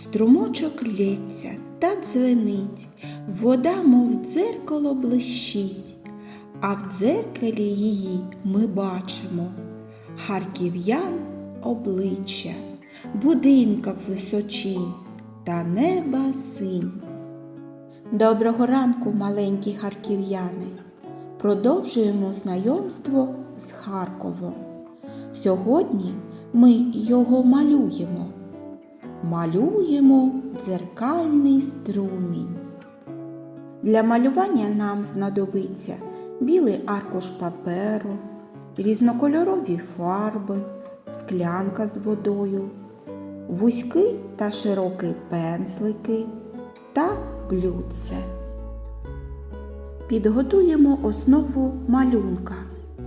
Струмочок лється та дзвенить, вода, мов дзеркало, блищить, а в дзеркалі її ми бачимо харків'ян обличчя, будинка височінь та неба синь. Доброго ранку, маленькі харків'яни! Продовжуємо знайомство з Харковом. Сьогодні ми його малюємо. Малюємо дзеркальний струмінь. Для малювання нам знадобиться білий аркуш паперу, різнокольорові фарби, склянка з водою, вузький та широкий пензлики та блюдце. Підготуємо основу малюнка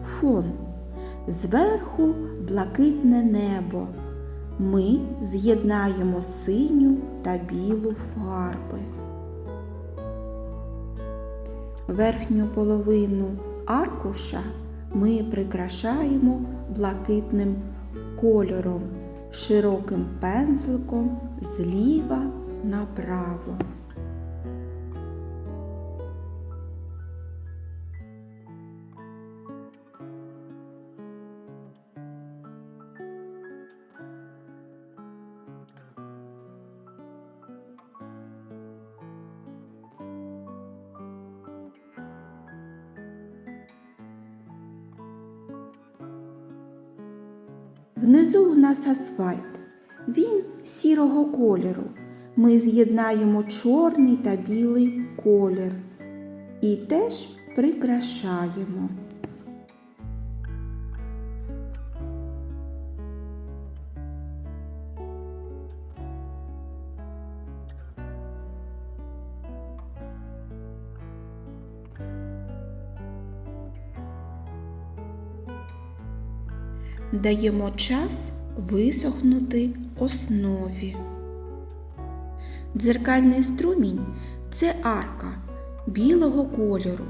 фон. Зверху блакитне небо. Ми з'єднаємо синю та білу фарби. Верхню половину аркуша ми прикрашаємо блакитним кольором, широким пензликом зліва направо. Внизу у нас асфальт. Він сірого кольору. Ми з'єднаємо чорний та білий колір і теж прикрашаємо. Даємо час висохнути основі. Дзеркальний струмінь це арка білого кольору,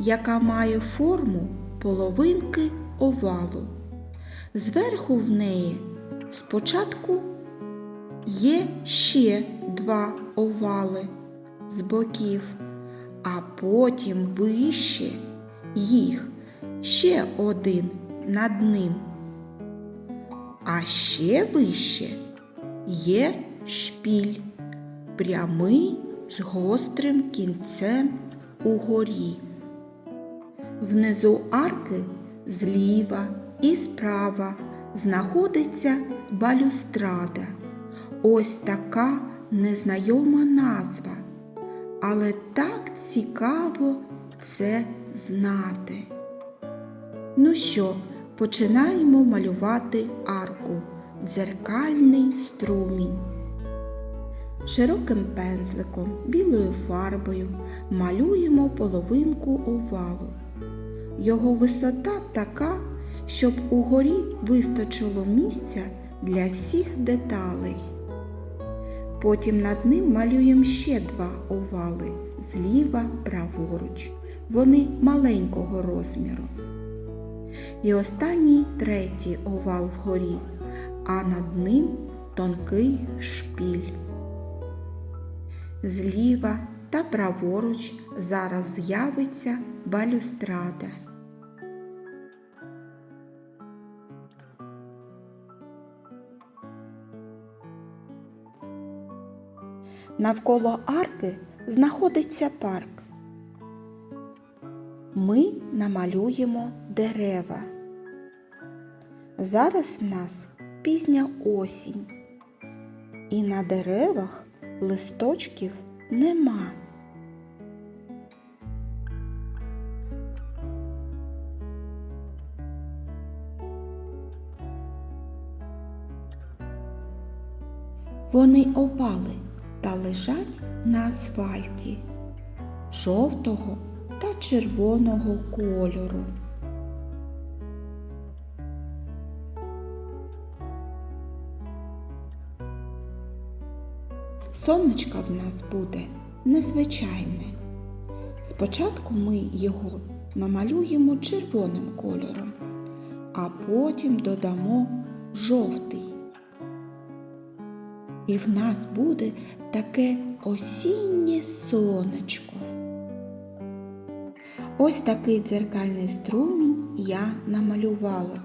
яка має форму половинки овалу. Зверху в неї спочатку є ще два овали з боків, а потім вище їх ще один над ним. А ще вище є шпіль, прямий з гострим кінцем угорі. Внизу арки зліва і справа знаходиться балюстрада. Ось така незнайома назва, але так цікаво це знати. Ну що, починаємо малювати арку дзеркальний струмінь. Широким пензликом, білою фарбою малюємо половинку овалу. Його висота така, щоб угорі вистачило місця для всіх деталей. Потім над ним малюємо ще два овали зліва праворуч. Вони маленького розміру. І останній третій овал вгорі, а над ним тонкий шпіль. Зліва та праворуч зараз з'явиться балюстрада. Навколо арки знаходиться парк. Ми намалюємо дерева. Зараз в нас пізня осінь, і на деревах листочків нема. Вони опали та лежать на асфальті жовтого та червоного кольору. Сонечко в нас буде незвичайне. Спочатку ми його намалюємо червоним кольором, а потім додамо жовтий. і в нас буде таке осіннє сонечко. Ось такий дзеркальний струмінь я намалювала.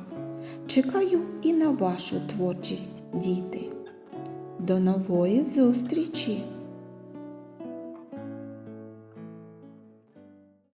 Чекаю і на вашу творчість, діти. До нової зустрічі!